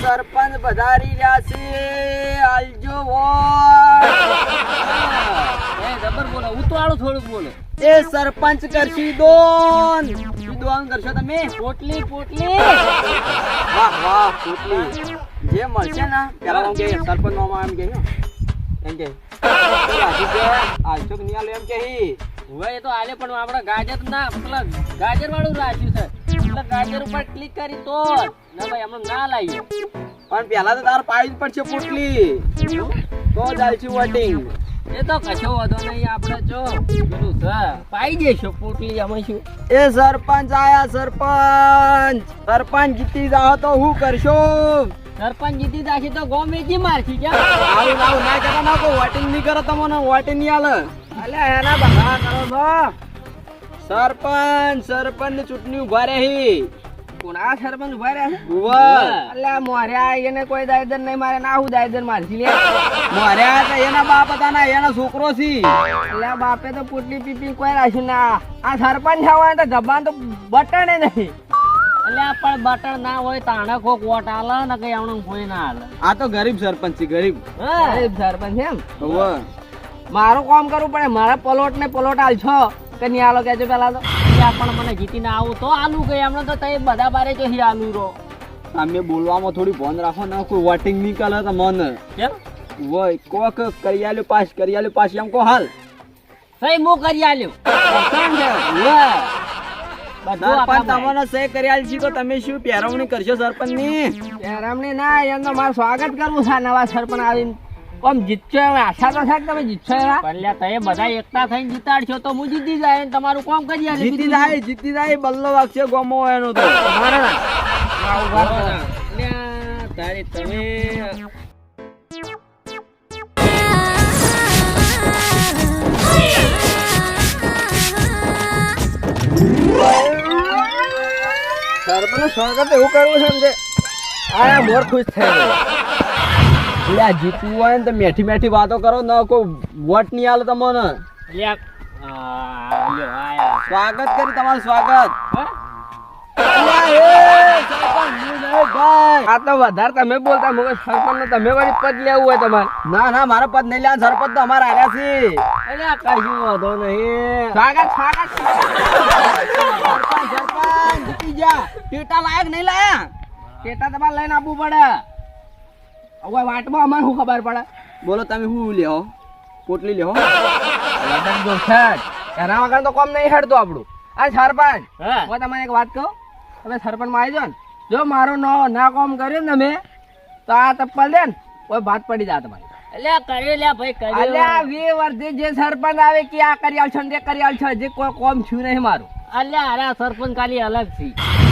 સરપંચ પધારી રહ્યા છે. આલજો જબર બોલો ઉતાળું થોડુંક બોલો. એ સરપંચ કરશી દોન. દોન કરશો તમે? પોટલી પોટલી. વાહ વાહ પોટલી. જે મળશે ને પેલા આમ કે સરપંચ મામા એમ કે એમ કે આલજો કે નહીં એમ કે હી. હવે એ તો આલે પણ આપણે ગાજર ના મતલબ ગાજર વાળું રાખ્યું છે. એટલે ગાજર ઉપર ક્લિક કરી તો ના ભાઈ હમણાં ના લાવીએ પણ પેલા તો તાર પાડી પડશે પોટલી. તો ચાલશે વોટિંગ. એ તો કશો વધો નહીં આપણે જો પેલું સર પાઈ જઈશું પોટલી અમે શું? એ સરપંચ આયા સરપંચ. સરપંચ જીતી જાઓ તો હું કરશો? સરપંચ જીતી જાશે તો ગોમ વેચી મારશી ક્યાં આવું આવું ના કરો ના કો વોટિંગ નહીં કરો તમને વોટિંગ નહીં આલે અલ્યા એના બધા કરો છો. સરપંચ સરપંચની ચૂંટણી ઊભા રહી. કોના સરપંચ ઊભા રહ્યા છે? અલ્યા મોર્યા એને કોઈ દાયદર નહીં મારે ના હું દાયદર મારશી લે. માર્યા એના બાપ હતા ના એના છોકરો છે. અલ્યા બાપે તો પોટલી પીપી કોઈ રાખ્યું ના. આ સરપંચ થવા તો જબાન તો બટણે નહીં. અલ્યા પણ બટન ના હોય તાણે કોક વોટ આલે ને કઈ આવણ કોઈ ના આલે. આ તો ગરીબ સરપંચ છે ગરીબ. ગરીબ સરપંચ એમ? મારું કામ કરવું પડે. મારા પલોટ ને પલોટ આલ છો કે નહીં આલો કેજો પેલા તો. પણ મને જીતીને આવું તો આલુ ગઈ હમણાં તો તઈ બધા બારે જો હી આલુ રો સામે બોલવામાં થોડી ભોન રાખો ના કોઈ વોટિંગ નીકળે તો મન. કેમ? વય કોક કરી આલ્યો પાસ કરી આલ્યો પાસ એમ કો હાલ. સહી મો કરી આલ્યો બધું સરપંચ તમને સહી કરી આલશી તો તમે શું પહેરવણી કરશો સરપંચની એમને ના એમનો મારું સ્વાગત કરવું છે નવા સરપંચ આવીને. આમ જીતશો એમ આશા તો છે તમે જીતશો એવા એટલે તમે બધા એકતા થઈને જીતાડશો તો હું જીતી જાય ને તમારું કામ કરી આલે જીતી જાય જીતી જાય બલ્લો વાગશે ગોમો એનો તો. તારી તમે સરપંચ સ્વાગત એવું કરવું છે ને આ મોર ખુશ થાય એટલે આ જીતવું હોય ને તો મેઠી મેઠી વાતો કરો ન કોઈ વોટ નહીં આલે તમને. લ્યા લ્યો સ્વાગત કરી તમારું સ્વાગત. આ તો વધારે તમે બોલતા મગર સરપંચ તમે વળી પદ લેવું હોય તમારે. ના ના મારા પદ નહીં લેવા સરપંચ તો અમારા આવ્યા છે કશું વાંધો નહીં. સ્વાગત સ્વાગત સરપંચ સરપંચ જીતી ગયા. ટેટા લાયક નહીં લાયા. ટેટા તમારે લઈને આપવું પડે. હવે વાટમાં અમારે શું ખબર પડે? બોલો તમે શું લ્યો? પોટલી લગન જો છે એના વગર તો કોમ નહીં હેડતું આપણું. આ સરપંચ. હું. તમને એક વાત કહું? તમે સરપંચમાં આવી જાઓ ને. જો મારો નો ના કોમ કર્યું ને તમે તો આ તપ્પલ દે ને કોઈ ભાત પડી જાય તમારી. અલ્યા કર્યો લ્યા ભાઈ કર્યો. અલ્યા વે વર્ષે જે સરપંચ આવે કે આ કરી આલશો ને તે કરી આલશો જે કોઈ કોમ છું નહીં મારું. અલ્યા અરે આ સરપંચ કાલી અલગ છે.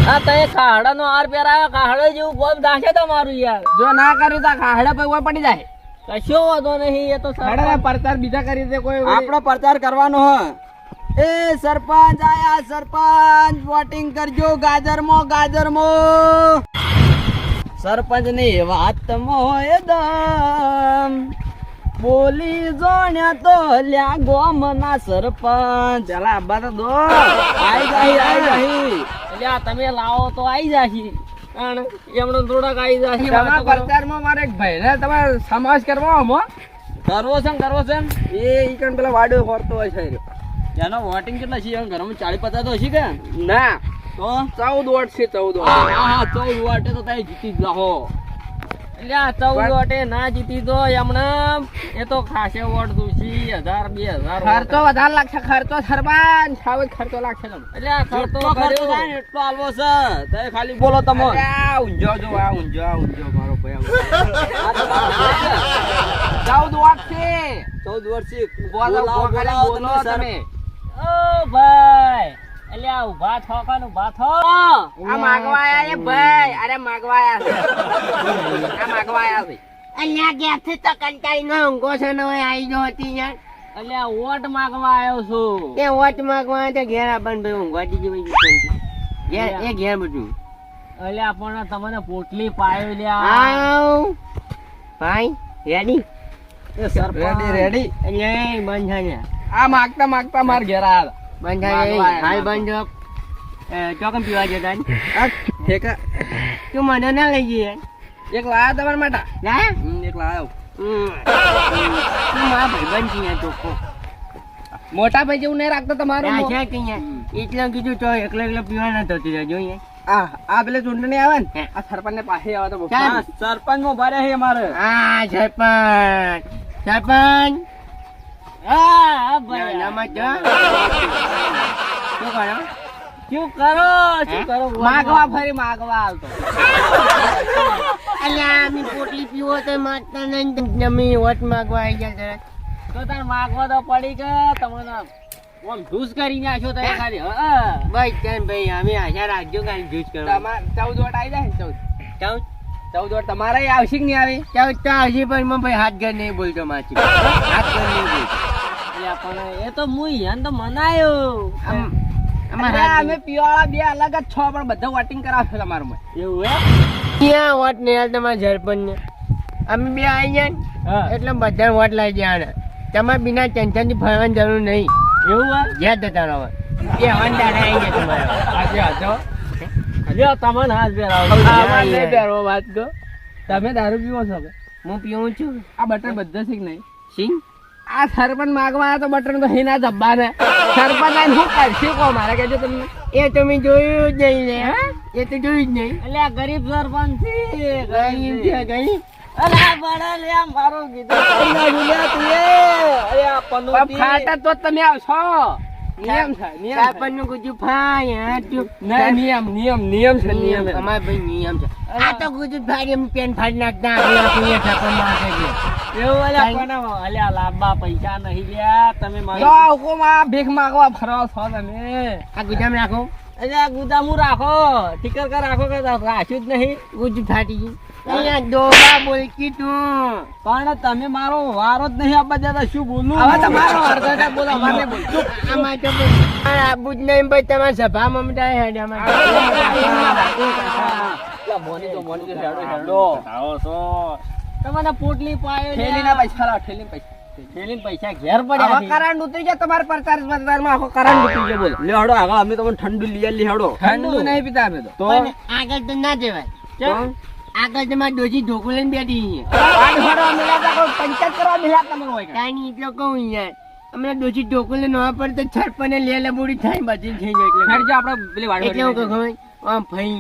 હા તો એ કાહડા નો હાર પહેરાયો કાહડો જેવું ગોમ દાશે તમારું યાર. જો ના કર્યું તો કાહડા પર પડી જાય. કશો વાંધો નહીં એ તો સરપંચ. પ્રચાર બીજા કરી દે કોઈ આપણો પ્રચાર કરવાનો હ. એ સરપંચ આયા સરપંચ વોટિંગ કરજો ગાજરમાં ગાજરમાં. સરપંચની વાત મોય દમ. બોલી જોણ્યા તો લ્યા ગોમના સરપંચ. ચાલા આબા તો દો. આઈ જાહી આઈ જાહી. લ્યા તમે લાવો તો આઈ જાહી. એમનો થોડાક આવી જાહી તમારા. પ્રચારમાં મારે એક ભાઈને તમારે સમાજ કરવો હમો કરવો છે કરવો છે એ ઈકણ કણ પેલા વાડો ફરતો હોય છે. એનો વોટિંગ કેટલા છે? એમ ઘરમાં ચાળી પચાસ તો હશે કે? ના. તો? ચૌદ વોટ છે ચૌદ વોટ. હા ચૌદ વોટે તો તમે જીતી જ જાહો. અલ્યા ચૌદ વોટે ના જીતી તો એમણે એ તો ખાસે વોટ દૂસી હજાર બે હજાર વોટ. ખર્ચો વધારે લાગશે ખર્ચો સરપંચ સાવ ખર્ચો લાગશે એટલે ખર્ચો ખર્ચો થાય એટલો આલવો છે. તમે ખાલી બોલો તમે. આ ઊંઝો જો આ ઊંઝો આ ઊંઝો મારો ભાઈ. છે. ચૌદ વોટ છે. ચૌદ વર્ષથી બોલો, બોલો, તમે તમે. ઓ ભાઈ. અલ્યા ઊભા થો કોણ ઊભા થો? આ માગવાયા એ ભાઈ. અરે માગવાયા છે. આ માગવા આયા છે. અલ્યા ઘેરથી તો કંટાઈ નો ઊંઘો છે ને આઈ જો હતી યાર. અલ્યા વોટ માગવા આવ્યો છું. એ વોટ માગવા તો ઘેર આપણ ભાઈ ઊંઘવા દીધી ઘેર એ ઘેર બધું. અલ્યા પણ તમને પોટલી પાયો લ્યા. આવ. ભાઈ રેડી રેડી રેડી એટલે બંધ છે આ માગતા માગતા માર ઘેર આવ્યા બંધ માગવા હાલ. બંધ ચોકન પીવા જતા ઠેકા તું મને ના લઈ જઈએ એક લાયા તમારા માટે ના એક લાયો. તું મારા ભાઈબંધ છે ચોખ્ખો. મોટા ભાઈ જેવું નહીં રાખતો તમારું છે કે. એટલે કીધું તો એકલો એકલો પીવા ના થતું રહેજો. આ આ પેલે ચૂંટણી આવે ને આ સરપંચ ને પાસે આવે તો. હા, સરપંચમાં ભરે છે અમારે આ સરપંચ સરપંચ હા હા ભાઈ નામાં શું કરો? શું કરો? શું કરો? માગવા ફરી માગવા આવતો. અલ્યા અમે પોટલી પીવો તો માગતા નહીં જમી વટ માગવા આવી ગયા તરત તો તાર માગવા તો પડી કે તમને આમ ધૂસ કરી નાખ્યો તો ખાલી હા. ભાઈ ભાઈ? અમે આશા રાખજો કાલે જૂસ કરવા તમાર ચૌદ વોટ આવી જાય ને ચૌદ? ચૌદ? ચૌદ વોટ તમારે આવશે કે નહીં આવી? ચૌદ તો આવશે પણ ભાઈ હાથ ઘર નહીં બોલતો માછી હાથ ઘર નહીં બોલતો. એટલે પણ એ તો હું યાન તો મનાયો. આમ અમારે અરે, હાથ. અમે પીવાળા બે અલગ જ છો પણ બધા વોટિંગ કરાવશે તમારું એવું હે ક્યાં વોટ ને તમારા ને અમે બે આવી ગયા એટલે બધા વોટ લાવી ગયા તમારે બિના ટેન્શનથી ફરવાની જરૂર નહીં. એવું હોય જતા રહો એ હોન્ડા આવી ગયા તમારે આજે હતો લ્યો તમને હાથ પહેરાવો આમાં નહીં પહેરવો વાત કહો તમે દારૂ પીવો છો હું પીવું છું. આ બટર બધા છે કે નહીં? સિંગ આ સરપંચ માગવા આવ્યા તો બટન તો હિના ધબ્બા ને સરપંચ આઈને શું કરશે કહો મારે કહેજો તમને એ તમે જોયું જ નહીં ને. એ તો જોયું જ નહીં. એટલે આ ગરીબ સરપંચ છે ગરીબ છે, ગરીબ. નિયમ છે આ તો ફાડી એમ પેન ફાડી નાખતા માટે પૈસા નહીં લ્યા તમે ભીખ માગવા ફરો છો તમે આ ગુજામ રાખો અલ્યા ગુદામું રાખો ઠીકર કર રાખો કે રાખ્યું જ નહીં ગુજ ફાટી ગયું ડોબા બોલકી તું પણ તમે મારો વારો જ નહીં આપવા દેતા શું બોલું હવે તમારો અર્ધ બોલો બોલ. આ આબુ જ નહીં ભાઈ તમારી સભામાં બધા હેડ લા, મોની તો મોની તો હેડો હેડો તમને પોટલી પાયો પૈસા લાવો ઠેલીના પૈસા. થેલીને પૈસા ઘેર પડ્યા હવે કરંટ ઉતરી જાય તમારે પ્રચાર પ્રચારમાં આખો કરંટ ઉતરી જાય બોલો. લે આગળ અમે તમને ઠંડુ લઈ આલી હડો. ઠંડુ નહીં પીતા અમે તો. આગળ તો ના જવાય. કેમ? આગળ તમારી ડોજી ઢોકું લઈને બેઠી પંચાયત કરવા મિલાત તમને હોય કાંઈ. કાંઈ એટલો કહું યાર. હમણાં ડોસી ઢોકું લઈને નવા પડે તો છરપને લે લેબુડી થાય બાજી થઈ જાય એટલે. ખર્ચો આપણે પેલી વાડી એટલે હું કહું આમ ફઈ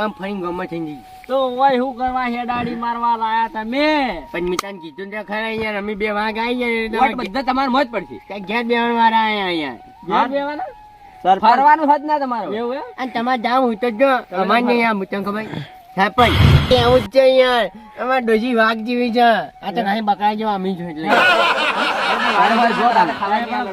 આમ ફઈ ગમે થઈ ગઈ તો ઓય શું કરવા હેડાડી મારવા લાયા તમે? પણ મિતાન કીધું ને ખરા અહીંયા અમે બે વાગ આવી ગયા બધા તમારે મોજ પડશે. કઈ ઘેર બેહણ વાળા આયા અહીંયા? ઘેર બેવાના? ફરવાનું હોત ના તમારું. એવું અને તમારે જાવ હું તો જો અમાર નહીં આમ તને ખબર? સરપંચ એવું જ છે યાર. અમાર ડોસી વાઘ જેવી છે. આ તો કાંઈ બકરા જેવા અમે એટલે. મારે મારે જો તારે.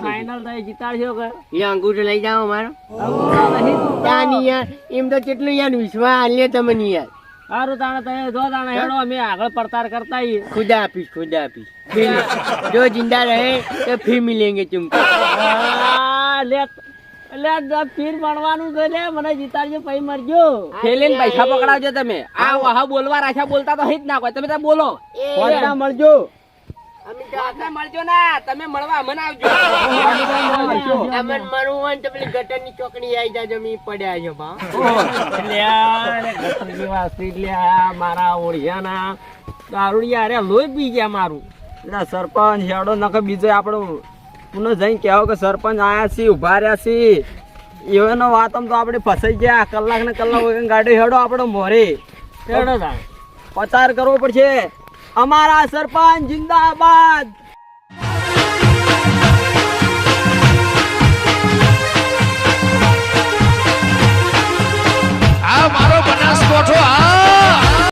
ફાઇનલ થઈ જીતાડશો કે એ અંગૂઠો લઈ જાઓ અમારો અંગૂઠો ત્યાં નહીં એમ તો કેટલું યાર વિશ્વાસ આલ્યો તમે યાર. સારું તાણે તમે જો તાણે હેડો અમે આગળ પડતાર કરતા આઈએ ખુદા આપી ખુદા આપી જો જિંદા રહે તો ફી મિલેંગે તુમકો લે એટલે ફીર મળવાનું છે ને મને જીતાડજો પછી મરજો. ખેલીને પૈસા પકડાવજો તમે. આ વાહ બોલવા રાશા બોલતા તો હિત ના કોઈ તમે બોલો. મળજો. મળજો ના તમે મળવા અમને આવજો. અમન મરવું હોય તો પેલી ગટરની ચોકડી આવી જાજો મી પડ્યા છો બા. ગટર મારા ઓળિયાના દારૂડિયા અરે લોહી પી ગયા મારું. ના સરપંચ હેડો નખ બીજો આપણો પુનઃ જઈને કહેવો કે સરપંચ આયા છી ઊભા રહ્યા છી. એવાનો વાતમ તો આપણે ફસાઈ ગયા કલાક ને કલાક ગાડી હેડો આપણો મોરે. હેડો પચાર કરવો પડશે. અમારા સરપંચ જિંદાબાદ.